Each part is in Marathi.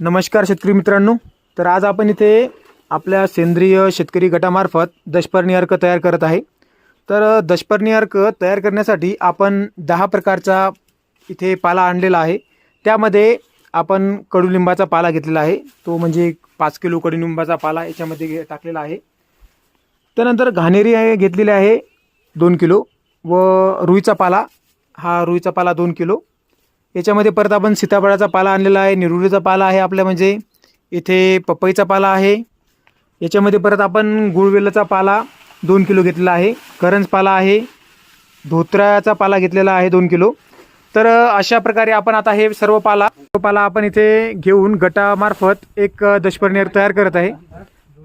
नमस्कार शेतकरी मित्रांनो. तर आज आपण इथे आपल्या सेंद्रिय शेतकरी गटामार्फत दशपर्णी अर्क तयार करत आहे. तर दशपर्णी अर्क तयार करण्यासाठी आपण दहा प्रकारचा इथे पाला आणलेला आहे. त्यामध्ये आपण कडुलिंबाचा पाला घेतलेला आहे. तो म्हणजे पाच किलो कडुलिंबाचा पाला याच्यामध्ये घे- टाकलेला आहे. त्यानंतर घाणेरी आहे घेतलेली आहे दोन किलो व रुईचा पाला. हा रुईचा पाला दोन किलो. याच्यामध्ये परत आपण सीताफळाचा पाला आणलेला आहे निरुडीचा पाला आहे आपल्या म्हणजे. इथे पपईचा पाला आहे. याच्यामध्ये परत आपण गुळवेलाचा पाला दोन किलो घेतलेला आहे. करंज पाला आहे. धोत्र्याचा पाला घेतलेला आहे दोन किलो. तर अशा प्रकारे आपण आता हे सर्व पाला पाला आपण इथे घेऊन गटामार्फत एक अ, दशपर्णीर तयार करत आहे.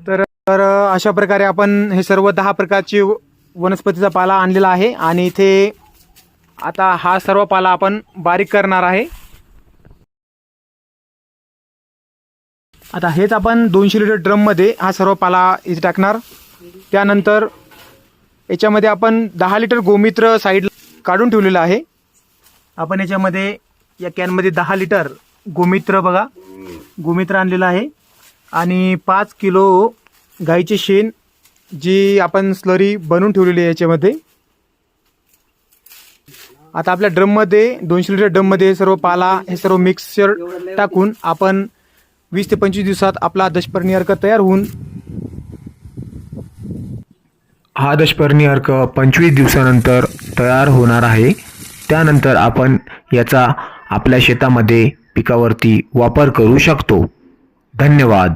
तर तर अशा प्रकारे आपण हे सर्व दहा प्रकारची व- वनस्पतीचा पाला आणलेला आहे आणि इथे आता हा सर्व पाला आपण बारीक करणार आहे. आता हेच आपण दोनशे लिटर ड्रममध्ये हा सर्व पाला इथे टाकणार. त्यानंतर याच्यामध्ये आपण दहा लिटर गोमित्र साईड काढून ठेवलेलं आहे. आपण याच्यामध्ये या कॅनमध्ये दहा लिटर गोमित्र बघा. गोमित्र आणलेलं आहे. आणि पाच किलो गाईचे शेण जी आपण स्लरी बनवून ठेवलेली आहे याच्यामध्ये. आता आपल्या ड्रममध्ये दोनशे लिटर ड्रममध्ये हे सर्व पाला हे सर्व मिक्सचर टाकून आपण वीस ते पंचवीस दिवसात आपला दशपर्णी अर्क तयार होऊन हा दशपर्णी अर्क पंचवीस दिवसानंतर तयार होणार आहे. त्यानंतर आपण याचा आपल्या शेतामध्ये पिकावरती वापर करू शकतो. धन्यवाद.